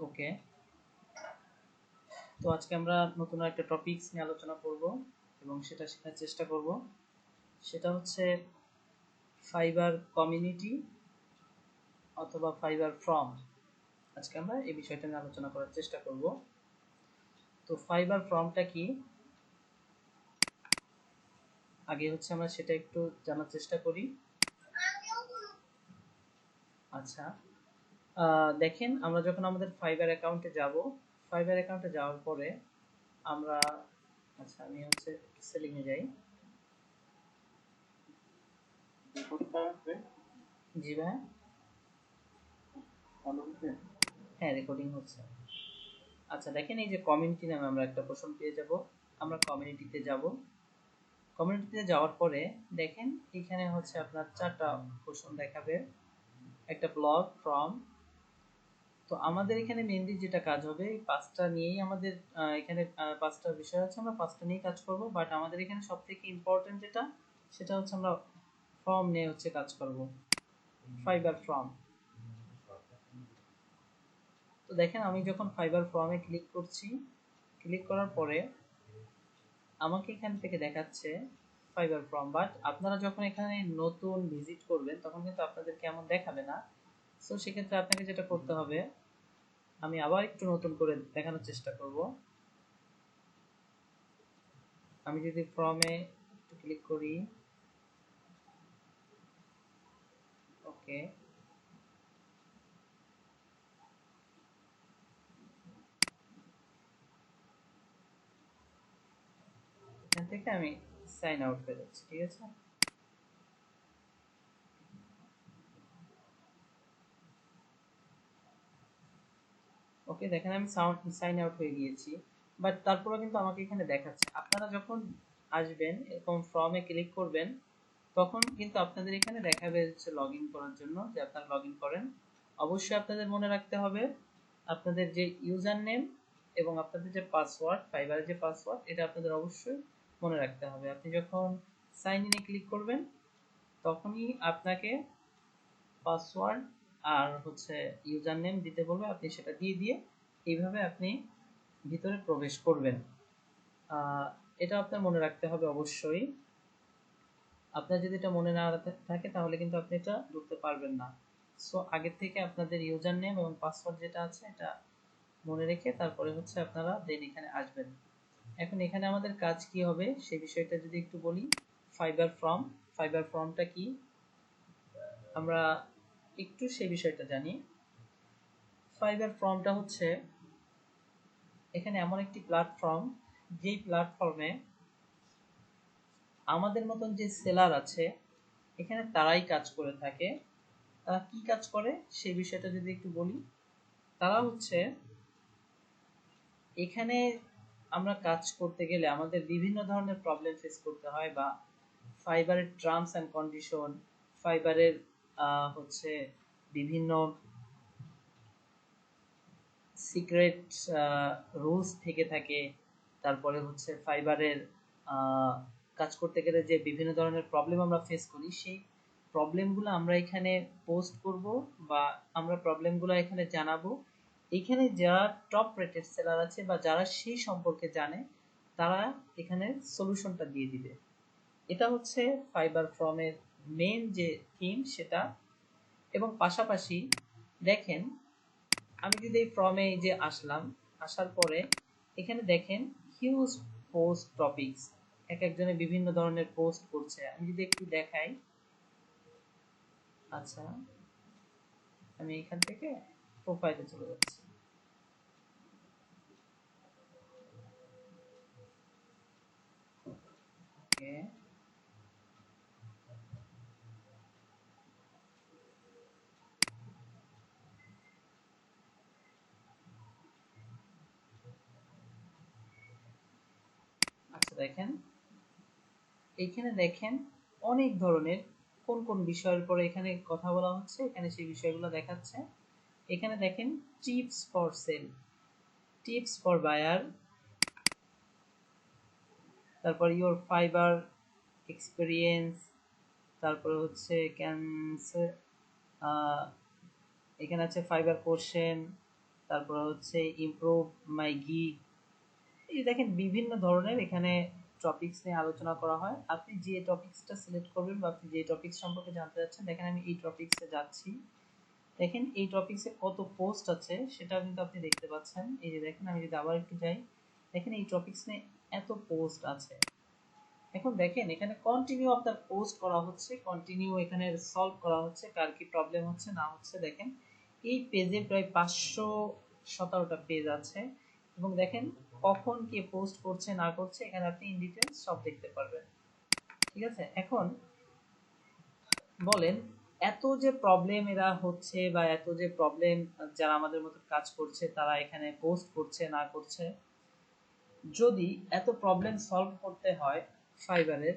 ওকে। তো আজকে আমরা নতুন একটা টপিকস নিয়ে আলোচনা করব এবং সেটা শেখার চেষ্টা করব। সেটা হচ্ছে ফাইবার কমিউনিটি অথবা ফাইবার ফ্রম আজকে আমরা এই বিষয়টা নিয়ে আলোচনা করার চেষ্টা করব। তো ফাইবার ফ্রমটা কি? আগে হচ্ছে আমরা সেটা একটু জানার চেষ্টা করি। আচ্ছা। দেখেন, আমরা যখন আমাদের ফাইবার অ্যাকাউন্টে যাব ফাইবার অ্যাকাউন্টে যাওয়ার পরে আমরা আচ্ছা আমি হচ্ছে সেলিং এ যাই। জি ভাই। হ্যাঁ রেকর্ডিং হচ্ছে। আচ্ছা দেখেন এই যে কমিউনিটি নামে আমরা একটা পোর্শন পেয়ে যাব। আমরা কমিউনিটিতে যাব। কমিউনিটিতে যাওয়ার পরে দেখেন, এখানে হচ্ছে আপনার চারটা পোর্শন দেখাবে। একটা ব্লগ ফ্রম তো আমাদের এখানে মেনলি যেটা কাজ হবে, এই পাঁচটা নিয়েই আমাদের এখানে পাঁচটা বিষয় আছে, আমরা পাঁচটা নিয়েই কাজ করব। বাট আমাদের এখানে সব থেকে ইম্পর্টেন্ট যেটা, সেটা হচ্ছে আমরা ফর্ম নিয়ে হচ্ছে কাজ করব। ফাইবার ফর্ম তো দেখেন, আমি যখন ফাইবার ফর্মে ক্লিক করছি ক্লিক করার পরে আমাকে এখান থেকে দেখাচ্ছে ফাইবার ফর্ম বাট আপনারা যখন এখানে নতুন ভিজিট করবেন, তখন কিন্তু আপনাদের কেমন দেখাবে না। সো সেক্ষেত্রে আপনাকে যেটা করতে হবে আমি আবার একটু নতুন করে দেখানোর চেষ্টা করব। আমি যদি ফর্মে ক্লিক করি। ওকে। এখান থেকে আমি সাইন আউট হয়ে যাচ্ছি, ঠিক আছে? ওকে দেখেন আমি সাউন্ড সাইন আউট হয়ে গিয়েছি বাট তারপরে কিন্তু আমাকে এখানে দেখাচ্ছে। আপনারা যখন আসবেন, এরকম ফর্মে ক্লিক করবেন, তখন কিন্তু আপনাদের এখানে দেখাবে হচ্ছে লগ করার জন্য, যে আপনারা লগ করেন। অবশ্যই আপনাদের মনে রাখতে হবে, আপনাদের যে ইউজার নেম এবং আপনাদের যে পাসওয়ার্ড ফাইবারের যে পাসওয়ার্ড এটা আপনাদের অবশ্যই মনে রাখতে হবে। আপনি যখন সাইন ইনে ক্লিক করবেন, তখনই আপনাকে পাসওয়ার্ড আর হচ্ছে ইউজার নেম দিতে বলবে, আপনি সেটা দিয়ে দিয়ে এইভাবে আপনি ভিতরে প্রবেশ করবেন। এটা আপনার মনে রাখতে হবে অবশ্যই। আপনার যদি এটা মনে না থাকে, তাহলে কিন্তু আপনি এটা ঢুকতে পারবেন না। সো আগের থেকে আপনাদের ইউজার নেম এবং পাসওয়ার্ড যেটা আছে, এটা মনে রেখে তারপরে হচ্ছে আপনারা দেন এখানে আসবেন। এখন এখানে আমাদের কাজ কি হবে সেই বিষয়টা যদি একটু বলি। ফাইবার ফর্ম ফাইবার ফর্মটা কি? আমরা একটু সেই বিষয়টা জানি। ফাইবার ফর্মটা হচ্ছে এখানে এমন একটি প্ল্যাটফর্ম যেই প্ল্যাটফর্মে আমাদের মতন যে সেলার আছে, এখানে তারাই কাজ করে থাকে। তারা কি কাজ করে সেই বিষয়টা যদি একটু বলি, তারা হচ্ছে এখানে আমরা কাজ করতে গেলে আমাদের বিভিন্ন ধরনের প্রবলেম ফেস করতে হয় বা ফাইবারের টার্মস অ্যান্ড কন্ডিশন ফাইবারের হচ্ছে বিভিন্ন সিক্রেট রুলস থেকে থাকে। তারপরে হচ্ছে ফাইবারের কাজ করতে গেলে যে বিভিন্ন ধরনের প্রবলেম আমরা ফেস করি, সেই প্রবলেমগুলো আমরা এখানে পোস্ট করব বা আমরা প্রবলেমগুলো এখানে জানাব। এখানে যারা টপ রেটেড সেলার আছে বা যারা সেই সম্পর্কে জানে, তারা এখানে সলিউশনটা দিয়ে দিবে। এটা হচ্ছে ফাইবার ফর্মের মেন যে থিম সেটা, এবং পাশাপাশি দেখেন, আমি যদি এই ফর্মে যে আসলাম, আসার পরে এখানে দেখেন হিউজ পোস্ট টপিকস এক একজনে বিভিন্ন ধরনের পোস্ট করছে। আমি যদি একটু দেখাই আচ্ছা আমি এখান থেকে প্রোফাইলে চলে যাচ্ছি। ওকে আচ্ছা দেখেন। এইখানে দেখেন অনেক ধরনের কোন কোন বিষয়ের পরে এখানে কথা বলা হচ্ছে, এখানে সেই বিষয়গুলো দেখাচ্ছে। এখানে দেখেন, tips for sale, tips for buyer, তারপর ইওর ফাইবার এক্সপিরিয়েন্স, তারপরে হচ্ছে ক্যান্সার এখানে আছে ফাইবার কোশ্চেন তারপর হচ্ছে ইমপ্রুভ মাই গিগ এই দেখেন, বিভিন্ন ধরনের এখানে টপিকস নিয়ে আলোচনা করা হয়। আপনি যে টপিকসটা সিলেক্ট করবেন বা আপনি যে টপিকস সম্পর্কে জানতে চাচ্ছেন, দেখেন আমি এই টপিকসে যাচ্ছি। দেখেন, এই টপিকসে কত পোস্ট আছে, সেটা কিন্তু আপনি দেখতে পাচ্ছেন। এই যে দেখেন, আমি যদি আবার একটু যাই, দেখেন এই টপিকস নিয়ে এত পোস্ট আছে। এখন দেখেন, এখানে কন্টিনিউ আপনার পোস্ট করা হচ্ছে কন্টিনিউ এখানে সলভ করা হচ্ছে, কার কি প্রবলেম হচ্ছে, না হচ্ছে, দেখেন। এই পেজে প্রায় পাঁচশো সতেরোটা পেজ আছে। এবং দেখেন কখন কে পোস্ট করছে, না করছে, এখানে আপনি ইন ডিটেলস সব দেখতে পারবেন। ঠিক আছে? এখন বলেন, এত যে প্রবলেম এরা হচ্ছে বা এত যে প্রবলেম যারা আমাদের মতো কাজ করছে, তারা এখানে পোস্ট করছে, না করছে, যদি এত প্রবলেম সলভ করতে হয় ফাইবারের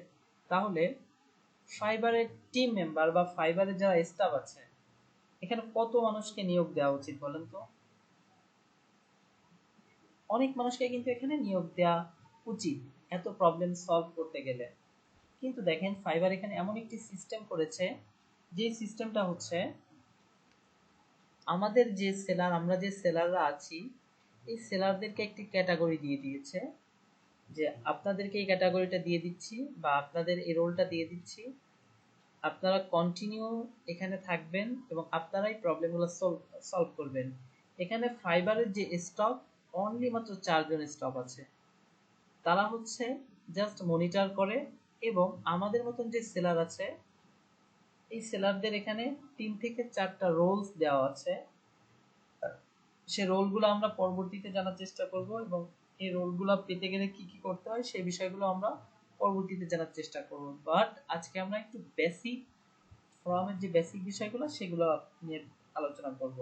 তাহলে ফাইবারের টিম মেম্বার বা ফাইবারের যারা স্টাফ আছে, এখানে কত মানুষকে নিয়োগ দেওয়া উচিত বলেন তো? অনেক মানুষকে কিন্তু এখানে নিয়োগ দেওয়া উচিত এত প্রবলেম সলভ করতে গেলে। কিন্তু দেখেন ফাইবার এখানে এমন একটি সিস্টেম করেছে, যে সিস্টেমটা হচ্ছে, আমাদের যে সেলার আমরা যে সেলাররা আছি, এই সেলারদেরকে একটি ক্যাটাগরি দিয়ে দিয়েছে, যে আপনাদেরকে এই ক্যাটাগরিটা দিয়ে দিচ্ছি বা আপনাদের এই রোলটা দিয়ে দিচ্ছি। আপনারা কন্টিনিউ এখানে থাকবেন এবং আপনারাই প্রবলেমগুলো সলভ সলভ করবেন। এখানে ফাইবারের যে স্টক অনলি মাত্র চারজন স্টক আছে। তারা হচ্ছে জাস্ট মনিটর করে এবং আমাদের মতন যে সেলার আছে, এই সেলারদের এখানে তিন থেকে চারটা রোলস দেওয়া আছে। সে রোলগুলো আমরা পরবর্তীতে জানার চেষ্টা করব এবং এই রোলগুলো পেতে গেলে কি কি করতে হয় সেই বিষয়গুলো আমরা পরবর্তীতে জানার চেষ্টা করব। বাট আজকে আমরা একটু বেসিক ফর্মের যে বেসিক বিষয়গুলো, সেগুলো নিয়ে আলোচনা করব।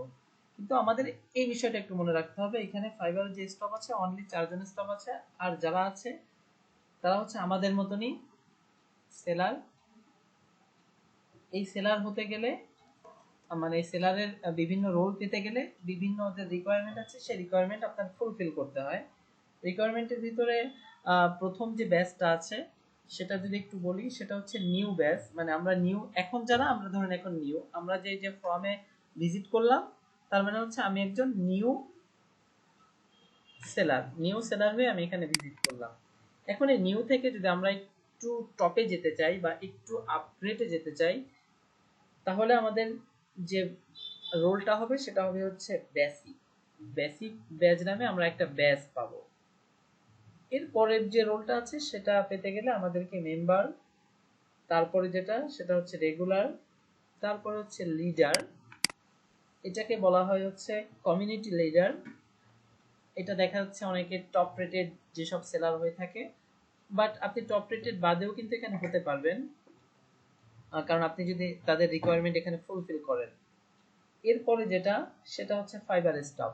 কিন্তু আমাদের এই বিষয়টা একটু মনে রাখতে হবে। এখানে ফাইবারের যে স্টপ আছে অনলি চারজন স্টপ আছে। আর যারা আছে, তারা হচ্ছে আমাদের মতনই সেলার এই সেলার হতে গেলে মানে সেলারের বিভিন্ন রোল পেতে গেলে বিভিন্ন যে রিকোয়ারমেন্ট আছে, সেই রিকোয়ারমেন্ট আপনার ফুলফিল করতে হয়। রিকোয়ারমেন্টের ভিতরে প্রথম যে ব্যাচটা আছে, সেটা যদি একটু বলি, সেটা হচ্ছে নিউ ব্যাচ মানে আমরা নিউ এখন যারা, আমরা ধরেন এখন নিউ আমরা যে যে ফর্মে ভিজিট করলাম তার মানে হচ্ছে আমি একজন নিউ সেলার নিউ সেলার হয়ে আমি এখানে ভিজিট করলাম। এখন এই নিউ থেকে যদি আমরা একটু টপে যেতে চাই বা একটু আপগ্রেডে যেতে চাই, তাহলে আমাদের যে রোলটা হবে সেটা হবে হচ্ছে বেসিক বেসিক ব্যাচ নামে আমরা একটা ব্যাচ পাবো। এর পরের যে রোলটা আছে সেটা পেতে গেলে আমাদেরকে মেম্বার তারপরে যেটা সেটা হচ্ছে রেগুলার তারপরে হচ্ছে লিডার এটাকে বলা হয় হচ্ছে কমিউনিটি লিডার এটা দেখা যাচ্ছে অনেকে টপ রেটেড যেসব সেলার হয়ে থাকে। বাট আপনি টপ রেটেড বাদেও কিন্তু এখানে হতে পারবেন। কারণ আপনি যদি তাদের রিকোয়ারমেন্ট এখানে ফুলফিল করেন। এরপরে যেটা, সেটা হচ্ছে ফাইবার স্টপ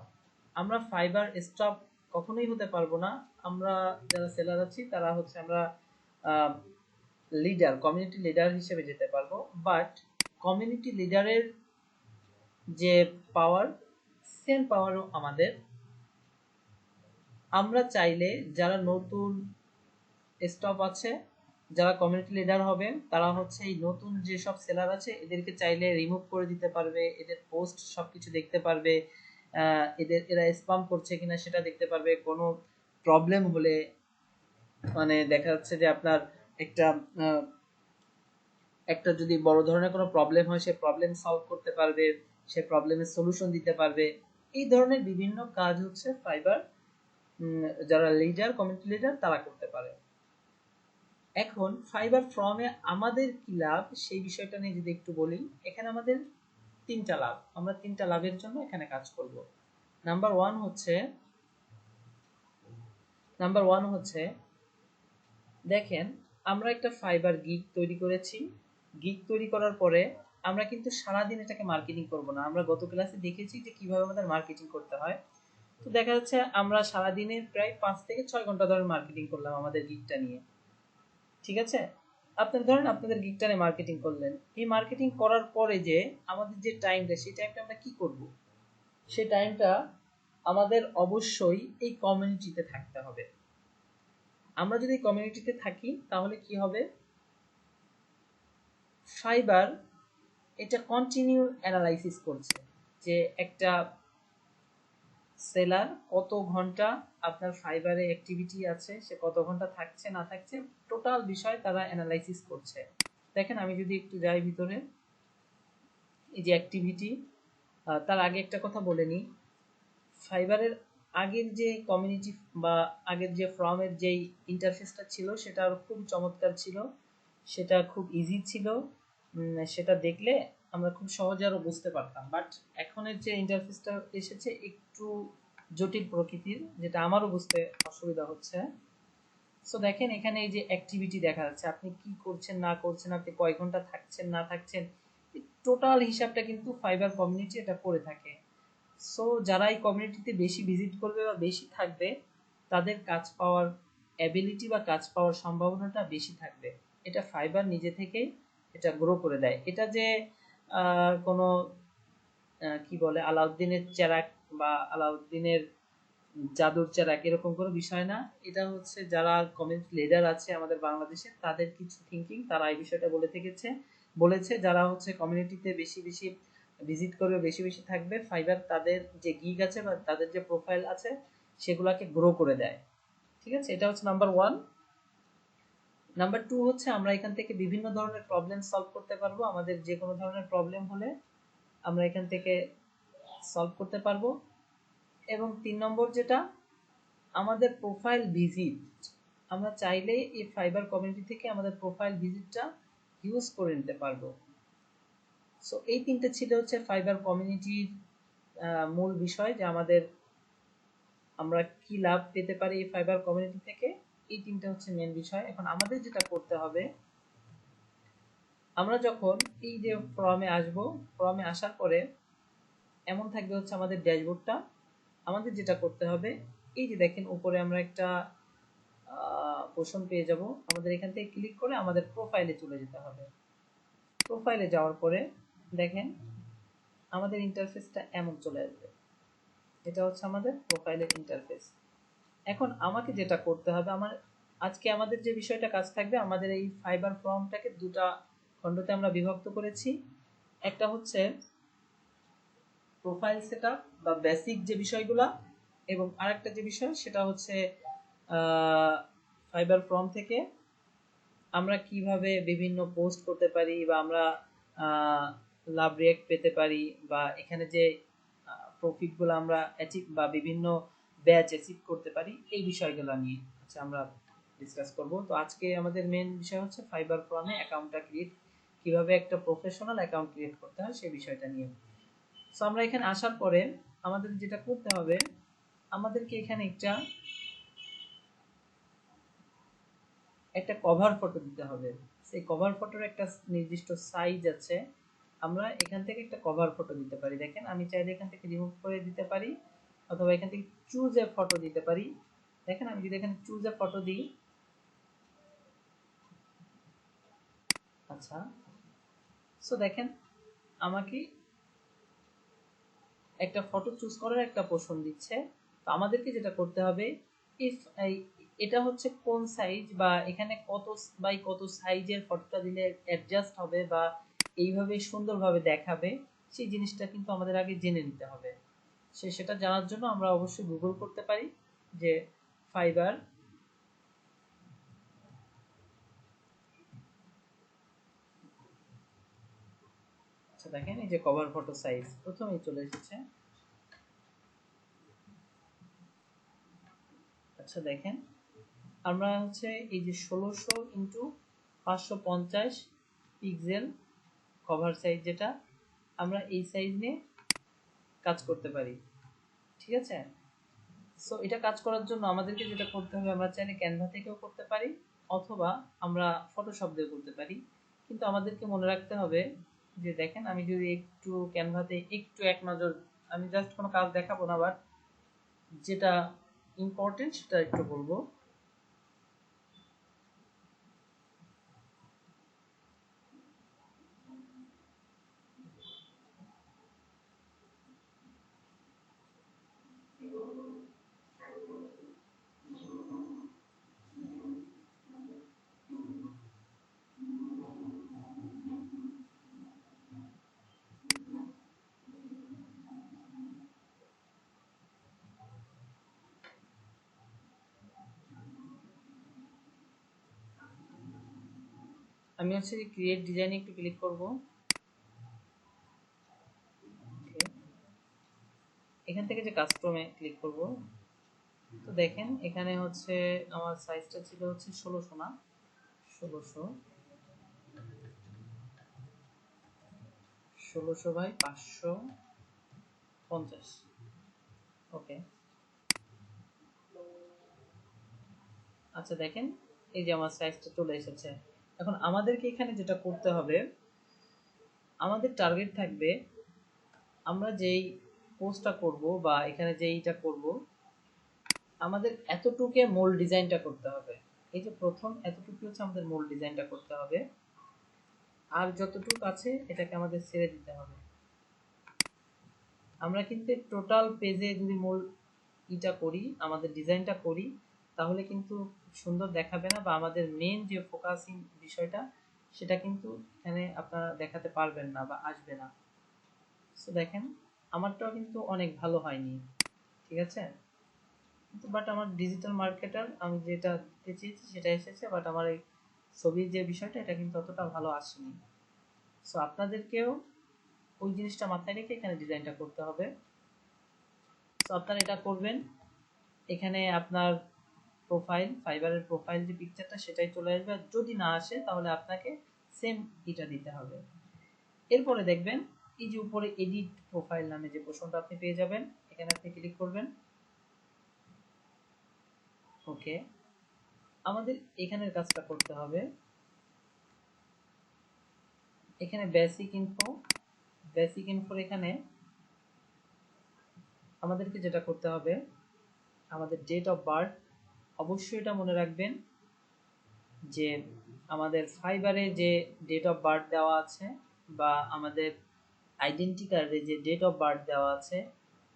আমরা ফাইবার স্টপ কখনোই হতে পারব না। আমরা যারা সেলার আছি, তারা হচ্ছে আমরা লিডার কমিউনিটি লিডার হিসেবে যেতে পারব। বাট কমিউনিটি লিডারের যে পাওয়ার সেম পাওয়ারও আমাদের। আমরা চাইলে যারা নতুন স্টপ আছে, যারা কমিউনিটি লিডার হবে, তারা হচ্ছে এই নতুন যেসব সেলার আছে, এদেরকে চাইলে রিমুভ করে দিতে পারবে, এদের পোস্ট সবকিছু দেখতে পারবে এদের, এরা স্পাম করছে কিনা সেটা দেখতে পারবে। কোনো প্রবলেম হলে মানে দেখা যাচ্ছে যে আপনার একটা একটা যদি বড় ধরনের কোনো প্রবলেম হয়, সে প্রবলেম সলভ করতে পারবে। সে প্রবলেমের সলিউশন দিতে পারবে। এই ধরনের বিভিন্ন কাজ হচ্ছে ফাইবার যারা লিডার কমিউনিটি লিডার তারা করতে পারে। এখন ফাইবার ফ্রমে আমাদের কি লাভ? সেই বিষয়টা নিয়ে যদি একটু বলি, এখানে আমাদের তিনটা লাভ। আমরা তিনটা লাভের জন্য এখানে কাজ করব। নাম্বার ওয়ান হচ্ছে নাম্বার ওয়ান হচ্ছে, দেখেন, আমরা একটা ফাইবার গিগ তৈরি করেছি। গিগ তৈরি করার পরে আমরা কিন্তু সারাদিন এটাকে মার্কেটিং করব না। আমরা গত ক্লাসে দেখেছি যে কীভাবে আমাদের মার্কেটিং করতে হয়। তো দেখা যাচ্ছে আমরা সারাদিনে প্রায় পাঁচ থেকে ছয় ঘণ্টা ধরে মার্কেটিং করলাম আমাদের গিগটা নিয়ে। ঠিক আছে? আপনারা ধরেন আপনাদের গিগটা নিয়ে মার্কেটিং করলেন। এই মার্কেটিং করার পরে যে আমাদের যে টাইমটা সেই টাইমটা আমরা কি করব? সেই টাইমটা আমাদের অবশ্যই এই কমিউনিটিতে থাকতে হবে। আমরা যদি কমিউনিটিতে থাকি, তাহলে কি হবে? ফাইবার এটা কন্টিনিউ অ্যানালাইসিস করছে যে একটা সেলার কত ঘণ্টা আপনার ফাইবারে অ্যাক্টিভিটি আছে, সে কত ঘণ্টা থাকছে, না থাকছে টোটাল বিষয় তারা অ্যানালাইসিস করছে। দেখেন, আমি যদি একটু যাই ভিতরে, এই যে অ্যাক্টিভিটি তার আগে একটা কথা বলে নিই। ফাইবারের আগের যে কমিউনিটি বা আগের যে ফর্মের যেই ইন্টারফেসটা ছিল, সেটা খুব চমৎকার ছিল। সেটা খুব ইজি ছিল। সেটা দেখলে আমরা খুব সহজে আরও বুঝতে পারতাম। বাট এখনের যে ইন্টারফেসটা এসেছে একটু জটিল প্রকৃতির, যেটা আমারও বুঝতে অসুবিধা হচ্ছে। সো দেখেন এখানে এই যে অ্যাক্টিভিটি দেখা যাচ্ছে, আপনি কি করছেন, না করছেন, আপনি কয় ঘণ্টা থাকছেন, না থাকছেন টোটাল হিসাবটা কিন্তু ফাইবার কমিউনিটি এটা করে থাকে। সো যারা এই কমিউনিটিতে বেশি ভিজিট করবে বা বেশি থাকবে, তাদের কাজ পাওয়ার অ্যাবিলিটি বা কাজ পাওয়ার সম্ভাবনাটা বেশি থাকবে। এটা ফাইবার নিজে থেকেই এটা গ্রো করে দেয়। এটা যে কোনো কি বলে, আলাউদ্দিনের চেরাক বা আলাউদ্দিনের জাদুর চেরাক এরকম কোনো বিষয় না। এটা হচ্ছে যারা কমিউনিটি লিডার আছে আমাদের বাংলাদেশে, তাদের কিছু থিঙ্কিং তারা এই বিষয়টা বলে থেকেছে। বলেছে যারা হচ্ছে কমিউনিটিতে বেশি বেশি ভিজিট করবে, বেশি বেশি থাকবে ফাইবার তাদের যে গিগ আছে বা তাদের যে প্রোফাইল আছে, সেগুলাকে গ্রো করে দেয়। ঠিক আছে? এটা হচ্ছে নাম্বার ওয়ান নাম্বার টু হচ্ছে আমরা এখান থেকে বিভিন্ন ধরনের প্রবলেম সলভ করতে পারব। আমাদের যে কোনো ধরনের প্রবলেম হলে আমরা এখান থেকে সলভ করতে পারব। এবং তিন নম্বর যেটা, আমাদের প্রোফাইল ভিজিট আমরা চাইলেই এই ফাইবার কমিউনিটি থেকে আমাদের প্রোফাইল ভিজিটটা ইউজ করে নিতে পারব। সো এই তিনটে ছিল হচ্ছে ফাইবার কমিউনিটির মূল বিষয় যে আমাদের আমরা কি লাভ পেতে পারি এই ফাইবার কমিউনিটি থেকে। এই তিনটা হচ্ছে মেন বিষয়। এখন আমাদের যেটা করতে হবে, আমরা যখন এই যে ফর্মে আসব ফর্মে আসার পরে এমন থাকবে হচ্ছে আমাদের ড্যাশবোর্ডটা আমাদের যেটা করতে হবে, এই যে দেখেন উপরে আমরা একটা পোষণ পেয়ে যাব। আমাদের এখান থেকে ক্লিক করে আমাদের প্রোফাইলে চলে যেতে হবে। প্রোফাইলে যাওয়ার পরে দেখেন আমাদের ইন্টারফেসটা এমন চলে আসবে। এটা হচ্ছে আমাদের প্রোফাইলের ইন্টারফেস এখন আমাকে যেটা করতে হবে, আমার আজকে আমাদের যে বিষয়টা কাজ থাকবে, আমাদের এই ফাইবার ফর্মটাকে দুটা খণ্ডতে আমরা বিভক্ত করেছি। একটা হচ্ছে প্রোফাইল সেটআপ বা বেসিক যে বিষয়গুলা এবং আরেকটা যে বিষয় সেটা হচ্ছে ফাইবার ফর্ম থেকে আমরা কীভাবে বিভিন্ন পোস্ট করতে পারি বা আমরা লাভ রিয়েক্ট পেতে পারি বা এখানে যে প্রফিটগুলো আমরা অ্যাচিভ বা বিভিন্ন ব্যাচ অ্যাচিভ করতে পারি এই বিষয়গুলো নিয়ে। আচ্ছা আমরা ডিসকাস করব। তো আজকে আমাদের মেন বিষয় হচ্ছে ফাইবার ফর্মে অ্যাকাউন্টটা ক্রিয়েট কীভাবে একটা প্রফেশনাল অ্যাকাউন্ট ক্রিয়েট করতে হয় সেই বিষয়টা নিয়ে। সো আমরা এখানে আসার পরে আমাদের যেটা করতে হবে, আমাদেরকে এখানে একটা একটা কভার ফটো দিতে হবে। সেই কভার ফটোর একটা নির্দিষ্ট সাইজ আছে। আমরা এখান থেকে একটা কভার ফটো দিতে পারি। দেখেন, আমি চাইলে এখান থেকে রিমুভ করে দিতে পারি। অথবা এখান থেকে চুজ এ ফটো দিতে পারি। দেখেন, আমি যদি এখানে চুজ এ ফটো দিই আচ্ছা সো দেখেন, আমাকে একটা ফটো চুজ করার একটা পোষণ দিচ্ছে। তো আমাদেরকে যেটা করতে হবে ইফ এটা হচ্ছে কোন সাইজ বা এখানে কত বাই কত সাইজের ফটোটা দিলে অ্যাডজাস্ট হবে বা এইভাবে সুন্দরভাবে দেখাবে, সেই জিনিসটা কিন্তু আমাদের আগে জেনে নিতে হবে। সে সেটা জানার জন্য আমরা অবশ্যই গুগল করতে পারি যে ফাইবার আচ্ছা দেখেন, এই যে কভার ফটো সাইজ প্রথমেই চলে এসেছে। আচ্ছা দেখেন, আমরা হচ্ছে এই যে ষোলোশো ইন্টু পাঁচশো পঞ্চাশ পিক্সেল কভার সাইজ যেটা, আমরা এই সাইজ নিয়ে কাজ করতে পারি। ঠিক আছে? সো এটা কাজ করার জন্য আমাদেরকে যেটা করতে হবে, আমরা চাইলে ক্যানভা থেকেও করতে পারি, অথবা আমরা ফটোশপ দিয়েও করতে পারি। কিন্তু আমাদেরকে মনে রাখতে হবে যে, দেখেন, আমি যদি একটু ক্যানভাতে একটু এক নজর, আমি জাস্ট কোনো কাজ দেখাবো না বাট যেটা ইম্পর্টেন্ট সেটা একটু বলব। আমি হচ্ছে যে ক্রিয়েট ডিজাইনে একটু ক্লিক করব। এখান থেকে যে কাস্টমে ক্লিক করব। তো দেখেন, এখানে হচ্ছে আমার সাইজটা ছিল হচ্ছে ষোলোশো না। ষোলোশো। ষোলোশো বাই পাঁচশো পঞ্চাশ। ওকে আচ্ছা দেখেন, এই যে আমার সাইজটা চলে এসেছে। এখন আমাদেরকে এখানে যেটা করতে হবে, আমাদের টার্গেট থাকবে আমরা যেই পোস্টটা করব বা এখানে যেইটা করব, আমাদের এতটুকে মূল ডিজাইনটা করতে হবে। এই যে প্রথম এতটুকু হচ্ছে আমাদের মূল ডিজাইনটা করতে হবে। আর যতটুকু আছে এটাকে আমাদের ছেড়ে দিতে হবে। আমরা কিন্তু টোটাল পেজে যদি মূল ইটা করি, আমাদের ডিজাইনটা করি, তাহলে কিন্তু সুন্দর দেখাবে না বা আমাদের মেন যে ফোকাসিং বিষয়টা, সেটা কিন্তু এখানে আপনারা দেখাতে পারবেন না বা আসবে না। সো দেখেন, আমারটাও কিন্তু অনেক ভালো হয়নি, ঠিক আছে? বাট আমার ডিজিটাল মার্কেটার আমি যেটা দিতে চেয়েছি সেটা এসেছে বাট আমার এই ছবির যে বিষয়টা, এটা কিন্তু অতটা ভালো আসেনি। সো আপনাদেরকেও ওই জিনিসটা মাথায় রেখে এখানে ডিজাইনটা করতে হবে। সো আপনারা এটা করবেন। এখানে আপনার প্রোফাইল ফাইবারের প্রোফাইল যে পিকচারটা সেটাই চলে আসবে। যদি না আসে, তাহলে আপনাকে সেম এটা দিতে হবে। এরপরে দেখবেন, এই যে উপরে এডিট প্রোফাইল নামে যে পোর্শনটা আপনি পেয়ে যাবেন, এখানে আপনি ক্লিক করবেন। ওকে আমাদের এখানের কাজটা করতে হবে। এখানে বেসিক ইনফো বেসিক ইনফোর এখানে আমাদেরকে যেটা করতে হবে, আমাদের ডেট অফ বার্থ অবশ্যই এটা মনে রাখবেন যে আমাদের ফাইবারে যে ডেট অফ বার্থ দেওয়া আছে বা আমাদের আইডেন্টি কার্ডে যে ডেট অফ বার্থ দেওয়া আছে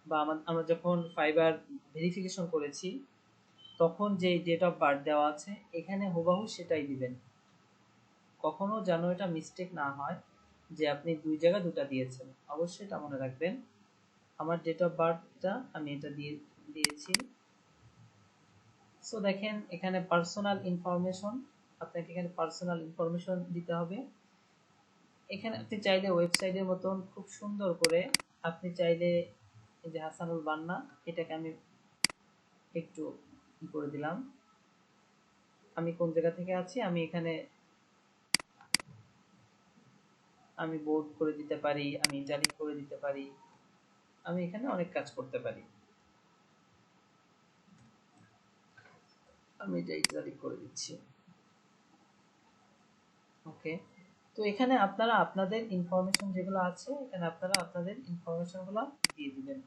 বা আমরা যখন ফাইবার ভেরিফিকেশন করেছি, তখন যে ডেট অফ বার্থ দেওয়া আছে, এখানে হুবাহু সেটাই দিবেন। কখনো যেন এটা মিস্টেক না হয় যে আপনি দুই জায়গা দুটা দিয়েছেন। অবশ্যই এটা মনে রাখবেন। আমার ডেট অফ বার্থটা আমি এটা দিয়ে, দিয়েছি। সো দেখেন, এখানে পার্সোনাল ইনফরমেশন আপনাকে এখানে পার্সোনাল ইনফরমেশন দিতে হবে। এখানে আপনি চাইলে ওয়েবসাইটের মতন খুব সুন্দর করে আপনি চাইলে যে হাসানুল বান্না, এটাকে আমি একটু ই করে দিলাম। আমি কোন জায়গা থেকে আছি? আমি এখানে আমি বোর্ড করে দিতে পারি, আমি ইটালিক করে দিতে পারি। আমি এখানে অনেক কাজ করতে পারি। আমি এটা ইটালিক করে দিচ্ছি। ওকে তো এখানে আপনারা আপনাদের ইনফরমেশন যেগুলো আছে, এখানে আপনারা আপনাদের ইনফরমেশনগুলো দিয়ে দিবেন।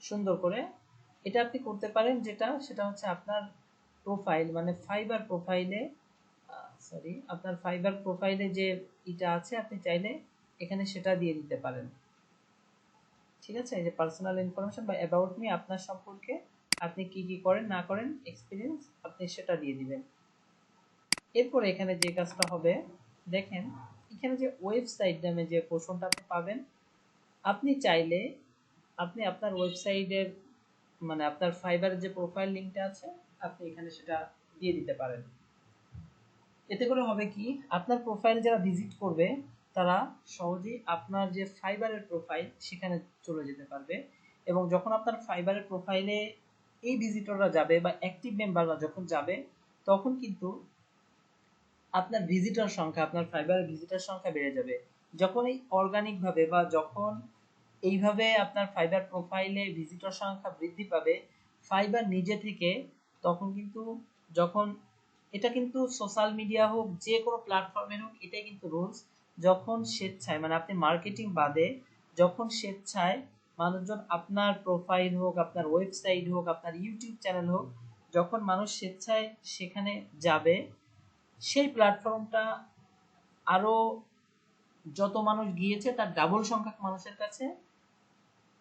সুন্দর করে। এটা আপনি করতে পারেন যেটা, সেটা হচ্ছে আপনার প্রোফাইল মানে ফাইবার প্রোফাইলে সরি আপনার ফাইবার প্রোফাইলে যে এটা আছে, আপনি চাইলে এখানে সেটা দিয়ে দিতে পারেন। ঠিক আছে? এই যে পার্সোনাল ইনফরমেশন বা অ্যাবাউট মি আপনার সম্পর্কে আপনি কি কি করেন, না করেন এক্সপিরিয়েন্স আপনি সেটা দিয়ে দিবেন। এরপর এখানে যে কাজটা হবে, দেখেন, এখানে যে ওয়েবসাইট নামে যে পোর্শনটা আপনি পাবেন, আপনি চাইলে আপনি আপনার ওয়েবসাইটের মানে আপনার ফাইবারের যে প্রোফাইল লিঙ্কটা আছে, আপনি এখানে সেটা দিয়ে দিতে পারেন। এতে করে হবে কি, আপনার প্রোফাইল যারা ভিজিট করবে, তারা সহজেই আপনার যে ফাইবারের প্রোফাইল সেখানে চলে যেতে পারবে। এবং যখন আপনার ফাইবারের প্রোফাইলে এই ভিজিটররা যাবে বা অ্যাক্টিভ মেম্বাররা যখন যাবে, তখন কিন্তু আপনার ভিজিটর সংখ্যা, আপনার ফাইবারের ভিজিটর সংখ্যা বেড়ে যাবে। যখন এই অর্গানিক ভাবে বা যখন এইভাবে আপনার ফাইবার প্রোফাইলে ভিজিটর সংখ্যা বৃদ্ধি পাবে ফাইবার নিজে থেকে, তখন কিন্তু যখন, এটা কিন্তু সোশ্যাল মিডিয়া হোক, যে কোনো প্ল্যাটফর্মের হোক, এটাই কিন্তু রুলস যখন স্বেচ্ছায় মানে আপনি মার্কেটিং বাদে, যখন স্বেচ্ছায় মানুষজন আপনার প্রোফাইল হোক, আপনার ওয়েবসাইট হোক, আপনার ইউটিউব চ্যানেল হোক, যখন মানুষ স্বেচ্ছায় সেখানে যাবে, সেই প্ল্যাটফর্মটা আরও যত মানুষ গিয়েছে তার ডাবল সংখ্যক মানুষের কাছে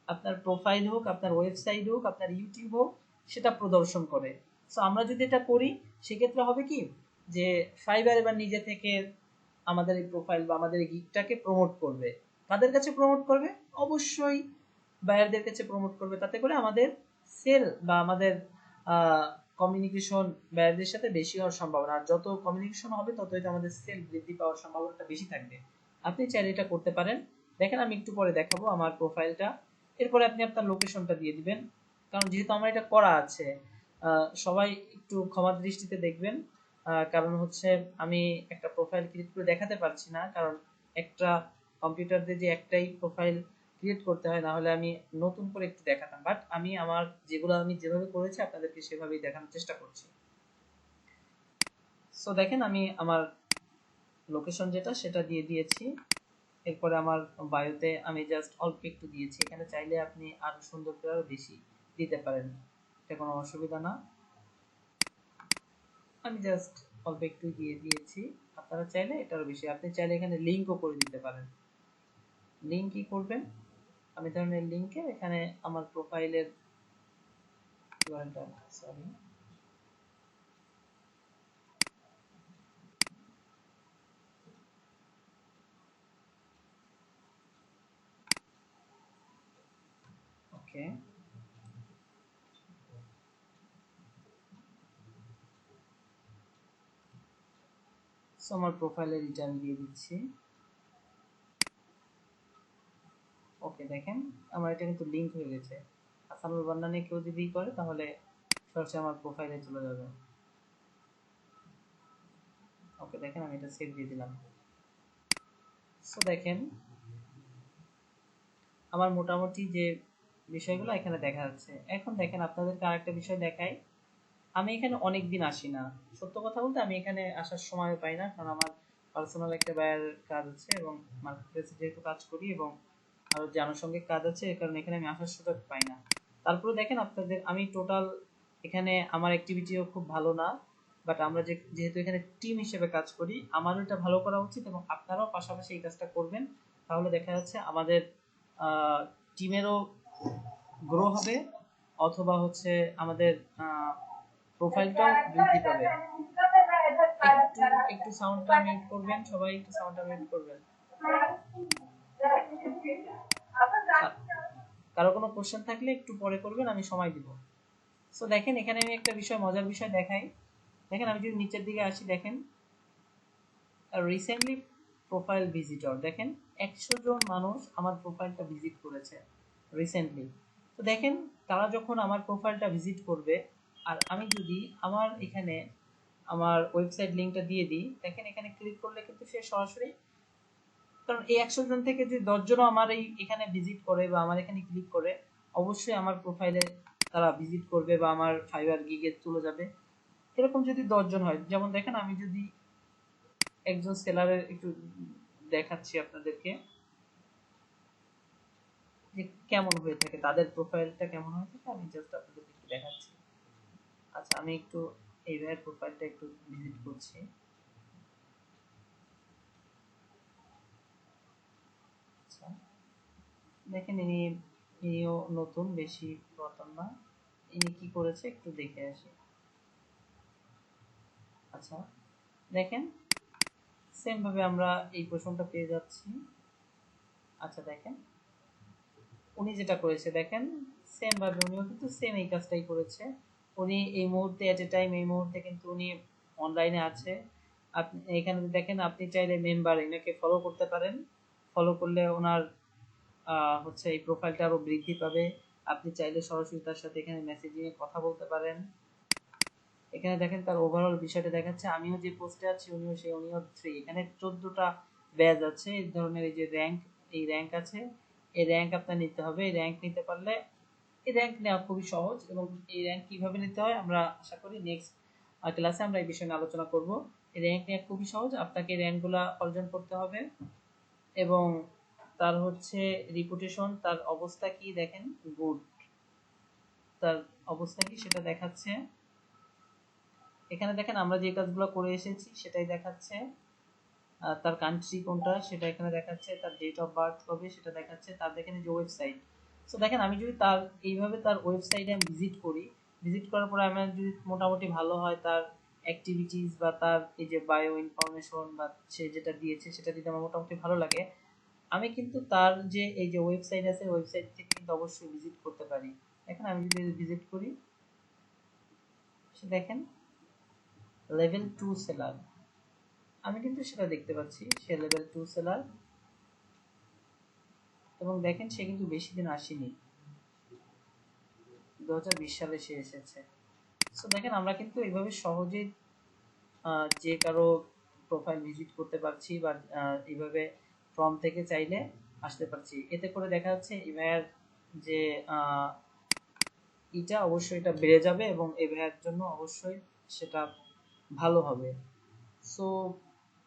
আপনার প্রোফাইল হোক, আপনার ওয়েবসাইট হোক, আপনার ইউটিউব হোক, সেটা প্রদর্শন করে। সো আমরা যদি এটা করি, সেক্ষেত্রে হবে কি? যে ফাইবার এবার নিজে থেকে আমাদের এই প্রোফাইল বা আমাদের এই গিকটাকে প্রমোট করবে। কাদের কাছে প্রমোট করবে? অবশ্যই বায়ারদের কাছে প্রমোট করবে, তাতে করে আমাদের সেল বা আমাদের কমিউনিকেশন ব্যয়ের সাথে বেশি হওয়ার সম্ভাবনা। আর যত কমিউনিকেশন হবে, ততই আমাদের সেল বৃদ্ধি পাওয়ার সম্ভাবনাটা বেশি থাকবে। আপনি চাইলে এটা করতে পারেন। দেখেন, আমি একটু পরে দেখাবো আমার প্রোফাইলটা এরপরে আপনি আপনার লোকেশনটা দিয়ে দিবেন। কারণ যেহেতু আমার এটা করা আছে সবাই একটু ক্ষমা দৃষ্টিতে দেখবেন। কারণ হচ্ছে আমি একটা প্রোফাইল ক্রিয়েট করে দেখাতে পারছি না। কারণ একটা কম্পিউটার দিয়ে যে একটাই প্রোফাইল ক্রিয়েট করতে হয় না হলে আমি নতুন করে একটু দেখাতাম। বাট আমি আমার যেগুলো আমি যেভাবে করেছি, আপনাদেরকে সেভাবেই দেখানোর চেষ্টা করছি। সো দেখেন আমি আমার লোকেশন যেটা, সেটা দিয়ে দিয়েছি। এরপরে আমার বায়োতে আমি জাস্ট অল্প একটু দিয়েছি। এখানে চাইলে আপনি আরও সুন্দর করে আরও বেশি দিতে পারেন। এটা কোনো অসুবিধা না। আমি জাস্ট অল্প একটু দিয়ে দিয়েছি। আপনারা চাইলে এটারও বেশি। আপনি চাইলে এখানে লিঙ্কও করে দিতে পারেন। লিঙ্ক কি করবেন? আমি ধরনের লিঙ্কে এখানে আমার প্রোফাইলের সরি ওকে। সো আমার প্রোফাইলে রিটার্ন দিয়ে দিচ্ছি। ওকে, দেখেন। আমার এটা কিন্তু লিংক হয়ে গেছে। আসানুল বান্নানে কেউ যদি করে, তাহলে সরাসরি আমার প্রোফাইলে চলে যাবে। ওকে, দেখেন, আমি এটা সেভ দিয়ে দিলাম। সো দেখেন, আমার মোটামুটি যে বিষয়গুলো এখানে দেখা যাচ্ছে। এখন দেখেন, আপনাদেরকে আরেকটা বিষয় দেখাই। আমি এখানে অনেক দিন আসি না। সত্য কথা বলতে, আমি এখানে আসার সময় পাই না, কারণ আমার পার্সোনাল একটা বায়ার কাজ আছে এবং মার্কেট যেহেতু কাজ করি এবং আরও যে আনুষঙ্গিক কাজ আছে, এর কারণে এখানে আমি আসার সুযোগ পাই না। তারপরে দেখেন আপনাদের, আমি টোটাল এখানে আমার অ্যাক্টিভিটিও খুব ভালো না বাট আমরা যে, যেহেতু এখানে টিম হিসেবে কাজ করি, আমারও এটা ভালো করা উচিত এবং আপনারাও পাশাপাশি এই কাজটা করবেন। তাহলে দেখা যাচ্ছে আমাদের টিমেরও গ্রো হবে অথবা হচ্ছে আমাদের প্রোফাইলটাও বৃদ্ধি পাবে। একটু একটু সাউন্ডটা মিউট করবেন, সবাই একটু সাউন্ডটা মিউট করবেন। কারও কোনো কোশ্চেন থাকলে একটু পরে করবেন, আমি সময় দিব। সো দেখেন, এখানে আমি একটা বিষয়, মজার বিষয় দেখাই। দেখেন, আমি যদি নিচের দিকে আসি, দেখেন রিসেন্টলি প্রোফাইল ভিজিটর দেখেন, একশো জন মানুষ আমার প্রোফাইলটা ভিজিট করেছে রিসেন্টলি তো দেখেন, তারা যখন আমার প্রোফাইলটা ভিজিট করবে, আর আমি যদি আমার এখানে আমার ওয়েবসাইট লিঙ্কটা দিয়ে দিই, দেখেন, এখানে ক্লিক করলে কিন্তু সে সরাসরি কারণ এই একশো জন থেকে যদি দশজনও আমার এই এখানে ভিজিট করে বা আমার এখানে ক্লিক করে, অবশ্যই আমার প্রোফাইলে তারা ভিজিট করবে বা আমার ফাইবার গিগে চলে যাবে। এরকম যদি দশজন হয়, যেমন দেখেন আমি যদি একজন সেলারের একটু দেখাচ্ছি আপনাদেরকে, যে কেমন হয়ে থাকে, তাদের প্রোফাইলটা কেমন হয়ে থাকে, আমি জাস্ট আপনাদেরকে দেখাচ্ছি। আচ্ছা আমি একটু এই ভাইয়ের প্রোফাইলটা একটু ভিজিট করছি আচ্ছা দেখেন ইনি, ইনিও নতুন, বেশি পুরাতন না। ইনি কি করেছে একটু দেখে আসি। আচ্ছা দেখেন সেম ভাবে আমরা এই প্রশ্নটা পেয়ে যাচ্ছি। আচ্ছা দেখেন, উনি যেটা করেছে, দেখেন সেম ভাবে উনিও কিন্তু সেম এই কাজটাই করেছে। উনি এই মুহূর্তে এট এ টাইম এই মুহূর্তে কিন্তু উনি অনলাইনে আছে। আপনি, এখানে দেখেন, আপনি চাইলে মেম্বার এনাকে ফলো করতে পারেন। ফলো করলে ওনার হচ্ছে এই প্রোফাইলটা আরও বৃদ্ধি পাবে। আপনি চাইলে সরাসরি তার সাথে এখানে মেসেজিং এ কথা বলতে পারেন। এখানে দেখেন তার ওভারঅল বিষয়টা দেখাচ্ছে, আমিও যে পোস্টে আছি, উনিও সেই, উনিও থ্রি এখানে চোদ্দটা ব্যাজ আছে, এই ধরনের এই যে র্যাঙ্ক এই র্যাঙ্ক আছে। এই র্যাঙ্ক আপনার নিতে হবে। এই র্যাঙ্ক নিতে পারলে এই র্যাঙ্ক নেওয়া খুবই সহজ এবং এই র্যাঙ্ক কীভাবে নিতে হয় আমরা আশা করি নেক্সট ক্লাসে আমরা এই বিষয়ে আলোচনা করব। এই র্যাঙ্ক নেওয়া খুবই সহজ। আপনাকে র্যাঙ্কগুলো অর্জন করতে হবে এবং তার হচ্ছে রিপুটেশন তার অবস্থা কি দেখেন? গুড তার অবস্থা কি সেটা দেখাচ্ছে। এখানে দেখেন আমরা যে কাজগুলো করে এসেছি সেটাই দেখাচ্ছে। তার কান্ট্রি কোনটা সেটা এখানে দেখাচ্ছে। তার ডেট অফ বার্থ কবে সেটা দেখাচ্ছে। তার দেখেন যে ওয়েবসাইট সো দেখেন আমি যদি তার, এইভাবে তার ওয়েবসাইটে আমি ভিজিট করি ভিজিট করার পরে আমার যদি মোটামুটি ভালো হয় তার অ্যাক্টিভিটিস বা তার এই যে বায়ো ইনফরমেশন বা সে যেটা দিয়েছে সেটা যদি আমার মোটামুটি ভালো লাগে আমি কিন্তু তার যে, এই যে ওয়েবসাইট আছে ওয়েবসাইট থেকে কিন্তু অবশ্যই ভিজিট করতে পারি। এখন আমি যদি ভিজিট করি দেখেন লেভেল টু সেলার আমি কিন্তু সেটা দেখতে পাচ্ছি, সে লেভেল টু সেলার এবং দেখেন, সে কিন্তু বেশি দিন আসেনি। দু হাজার বিশ সালে সে এসেছে। সো দেখেন, আমরা কিন্তু এইভাবে সহজেই যে কারও প্রোফাইল ভিজিট করতে পারছি বা এইভাবে ফর্ম থেকে চাইলে আসতে পারছি। এতে করে দেখা যাচ্ছে ইমেয়ার যে এটা অবশ্যই এটা বেড়ে যাবে এবং এই ভাইয়ের জন্য অবশ্যই সেটা ভালো হবে। সো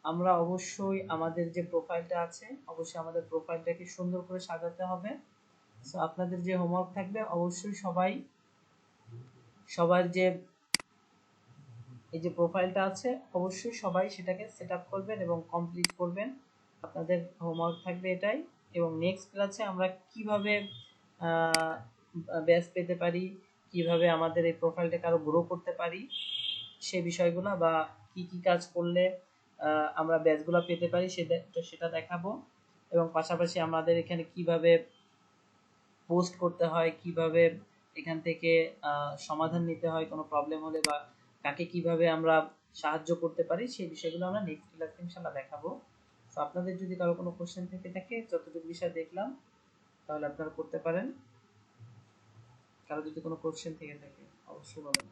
আমরা অবশ্যই আমাদের যে প্রোফাইলটা আছে, অবশ্যই আমাদের প্রোফাইলটাকে সুন্দর করে সাজাতে হবে। সো আপনাদের যে হোমওয়ার্ক থাকবে, অবশ্যই সবাই, সবার যে, এই যে প্রোফাইলটা আছে, অবশ্যই সবাই সেটাকে সেট করবেন এবং কমপ্লিট করবেন। আপনাদের হোমওয়ার্ক থাকবে এটাই। এবং নেক্সট ক্লাসে আমরা কীভাবে ব্যাস পেতে পারি, কীভাবে আমাদের এই প্রোফাইলটাকে আরও গ্রো করতে পারি, সে বিষয়গুলো বা কি কি কাজ করলে আমরা ব্যাচগুলো পেতে পারি সেটা সেটা দেখাবো। এবং পাশাপাশি আমাদের এখানে কীভাবে পোস্ট করতে হয়, কীভাবে এখান থেকে সমাধান নিতে হয়, কোনো প্রবলেম হলে বা কাকে কীভাবে আমরা সাহায্য করতে পারি সেই বিষয়গুলো আমরা নেক্সট ক্লাসে ইনশাআল্লাহ দেখাবো। তো আপনাদের যদি কারও কোনো কোশ্চেন থেকে থাকে, যতটুকু বিষয় দেখলাম, তাহলে আপনারা করতে পারেন। কারও যদি কোনো কোশ্চেন থেকে থাকে, অবশ্যই বলবেন